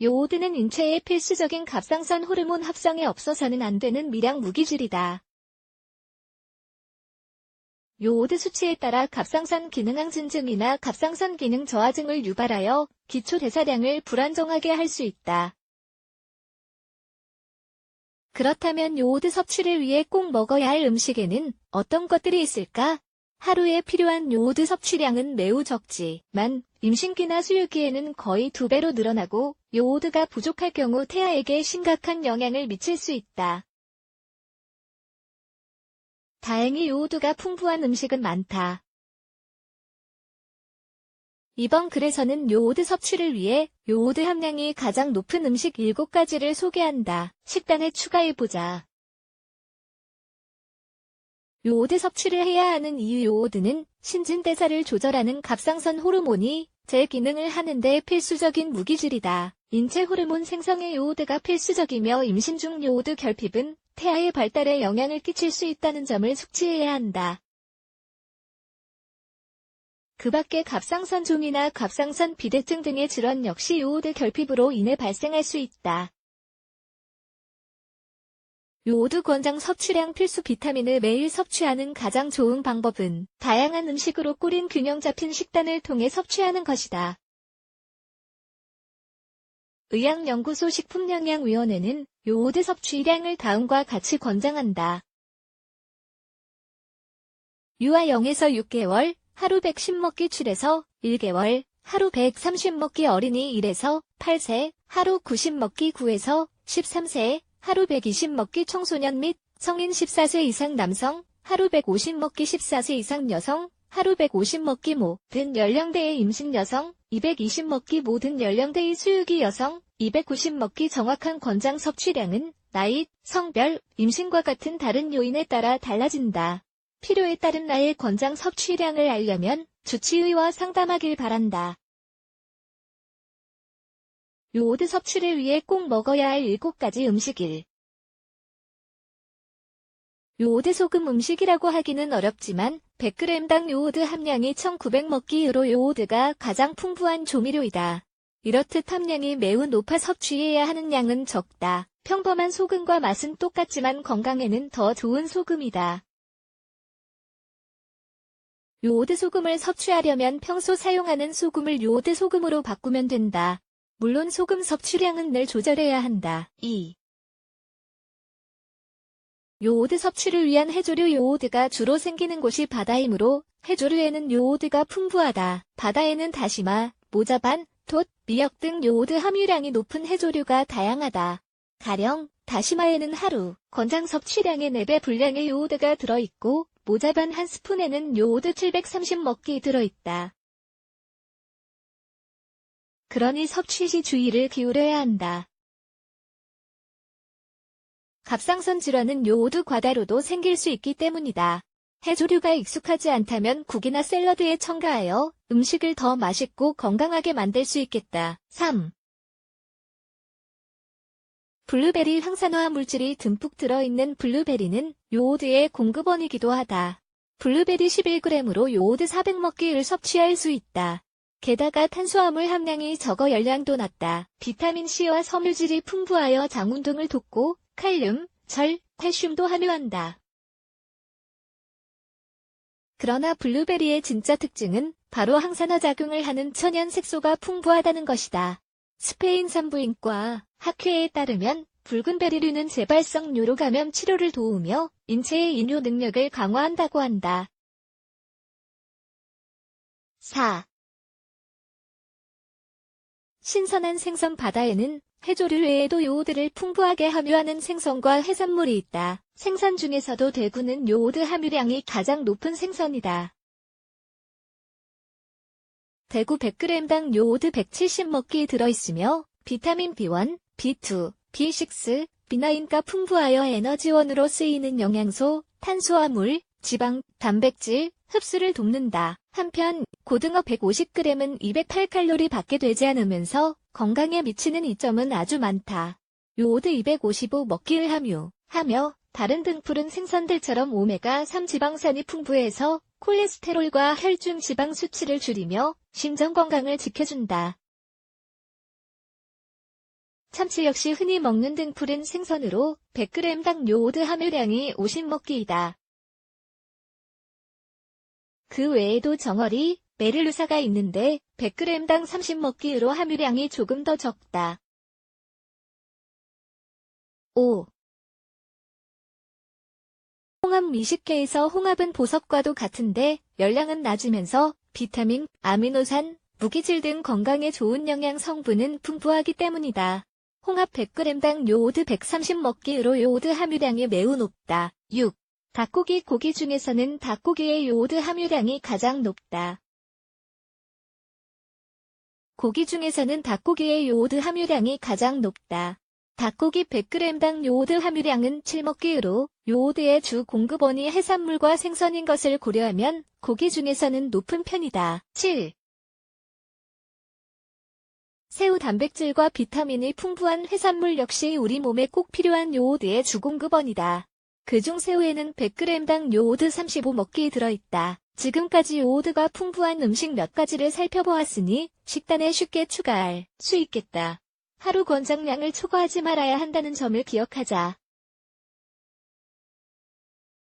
요오드는 인체의 필수적인 갑상선 호르몬 합성에 없어서는 안 되는 미량 무기질이다. 요오드 수치에 따라 갑상선 기능 항진증이나 갑상선 기능 저하증을 유발하여 기초 대사량을 불안정하게 할 수 있다. 그렇다면 요오드 섭취를 위해 꼭 먹어야 할 음식에는 어떤 것들이 있을까? 하루에 필요한 요오드 섭취량은 매우 적지만 임신기나 수유기에는 거의 두 배로 늘어나고 요오드가 부족할 경우 태아에게 심각한 영향을 미칠 수 있다. 다행히 요오드가 풍부한 음식은 많다. 이번 글에서는 요오드 섭취를 위해 요오드 함량이 가장 높은 음식 7가지를 소개한다. 식단에 추가해보자. 요오드 섭취를 해야 하는 이유 요오드는 신진대사를 조절하는 갑상선 호르몬이 제 기능을 하는데 필수적인 무기질이다. 인체 호르몬 생성에 요오드가 필수적이며 임신 중 요오드 결핍은 태아의 발달에 영향을 끼칠 수 있다는 점을 숙지해야 한다. 그 밖에 갑상선 종이나 갑상선 비대증 등의 질환 역시 요오드 결핍으로 인해 발생할 수 있다. 요오드 권장 섭취량 필수 비타민을 매일 섭취하는 가장 좋은 방법은 다양한 음식으로 꾸린 균형 잡힌 식단을 통해 섭취하는 것이다. 의학연구소 식품영양위원회는 요오드 섭취량을 다음과 같이 권장한다. 유아 0에서 6개월, 하루 110 먹기 7에서 1개월, 하루 130 먹기 어린이 1에서 8세, 하루 90 먹기 9에서 13세, 하루 120 먹기 청소년 및 성인 14세 이상 남성, 하루 150 먹기 14세 이상 여성, 하루 150 먹기 모든 연령대의 임신 여성, 220 먹기 모든 연령대의 수유기 여성, 290 먹기 정확한 권장 섭취량은 나이, 성별, 임신과 같은 다른 요인에 따라 달라진다. 필요에 따른 나의 권장 섭취량을 알려면 주치의와 상담하길 바란다. 요오드 섭취를 위해 꼭 먹어야 할 7가지 음식 1. 요오드 소금 음식이라고 하기는 어렵지만 100g당 요오드 함량이 1900먹기로 요오드가 가장 풍부한 조미료이다. 이렇듯 함량이 매우 높아 섭취해야 하는 양은 적다. 평범한 소금과 맛은 똑같지만 건강에는 더 좋은 소금이다. 요오드 소금을 섭취하려면 평소 사용하는 소금을 요오드 소금으로 바꾸면 된다. 물론 소금 섭취량은 늘 조절해야 한다. 2. 요오드 섭취를 위한 해조류 요오드가 주로 생기는 곳이 바다이므로 해조류에는 요오드가 풍부하다. 바다에는 다시마, 모자반, 돛, 미역 등 요오드 함유량이 높은 해조류가 다양하다. 가령 다시마에는 하루 권장 섭취량의 4배 분량의 요오드가 들어있고 모자반 한 스푼에는 요오드 730 먹기 들어있다. 그러니 섭취 시 주의를 기울여야 한다. 갑상선 질환은 요오드 과다로도 생길 수 있기 때문이다. 해조류가 익숙하지 않다면 국이나 샐러드에 첨가하여 음식을 더 맛있고 건강하게 만들 수 있겠다. 3. 블루베리 항산화 물질이 듬뿍 들어있는 블루베리는 요오드의 공급원이기도 하다. 블루베리 11g으로 요오드 400먹기를 섭취할 수 있다. 게다가 탄수화물 함량이 적어 열량도 낮다. 비타민C와 섬유질이 풍부하여 장운동을 돕고 칼륨, 절, 칼슘도 함유한다. 그러나 블루베리의 진짜 특징은 바로 항산화 작용을 하는 천연 색소가 풍부하다는 것이다. 스페인 산부인과 학회에 따르면 붉은 베리류는 재발성 뇨로 감염 치료를 도우며 인체의 이뇨 능력을 강화한다고 한다. 4. 신선한 생선 바다에는 해조류 외에도 요오드를 풍부하게 함유하는 생선과 해산물이 있다. 생선 중에서도 대구는 요오드 함유량이 가장 높은 생선이다. 대구 100g당 요오드 170먹기 들어있으며 비타민 B1, B2, B6, B9가 풍부하여 에너지원으로 쓰이는 영양소, 탄수화물, 지방, 단백질, 흡수를 돕는다. 한편 고등어 150g은 208칼로리 밖에 되지 않으면서 건강에 미치는 이점은 아주 많다. 요오드 255 먹기를 함유, 하며 다른 등푸른 생선들처럼 오메가3 지방산이 풍부해서 콜레스테롤과 혈중 지방 수치를 줄이며 심장 건강을 지켜준다. 참치 역시 흔히 먹는 등푸른 생선으로 100g당 요오드 함유량이 50먹기이다. 그 외에도 정어리, 메릴루사가 있는데 100g당 30먹기로 함유량이 조금 더 적다. 5. 홍합 미식회에서 홍합은 보석과도 같은데 열량은 낮으면서 비타민, 아미노산, 무기질 등 건강에 좋은 영양 성분은 풍부하기 때문이다. 홍합 100g당 요오드 130 먹기로 요오드 함유량이 매우 높다. 6. 닭고기 고기 중에서는 닭고기의 요오드 함유량이 가장 높다. 고기 중에서는 닭고기의 요오드 함유량이 가장 높다. 닭고기 100g당 요오드 함유량은 7먹기로 요오드의 주 공급원이 해산물과 생선인 것을 고려하면 고기 중에서는 높은 편이다. 7. 새우 단백질과 비타민이 풍부한 해산물 역시 우리 몸에 꼭 필요한 요오드의 주공급원이다. 그중 새우에는 100g당 요오드 35 먹기 들어있다. 지금까지 요오드가 풍부한 음식 몇 가지를 살펴보았으니 식단에 쉽게 추가할 수 있겠다. 하루 권장량을 초과하지 말아야 한다는 점을 기억하자.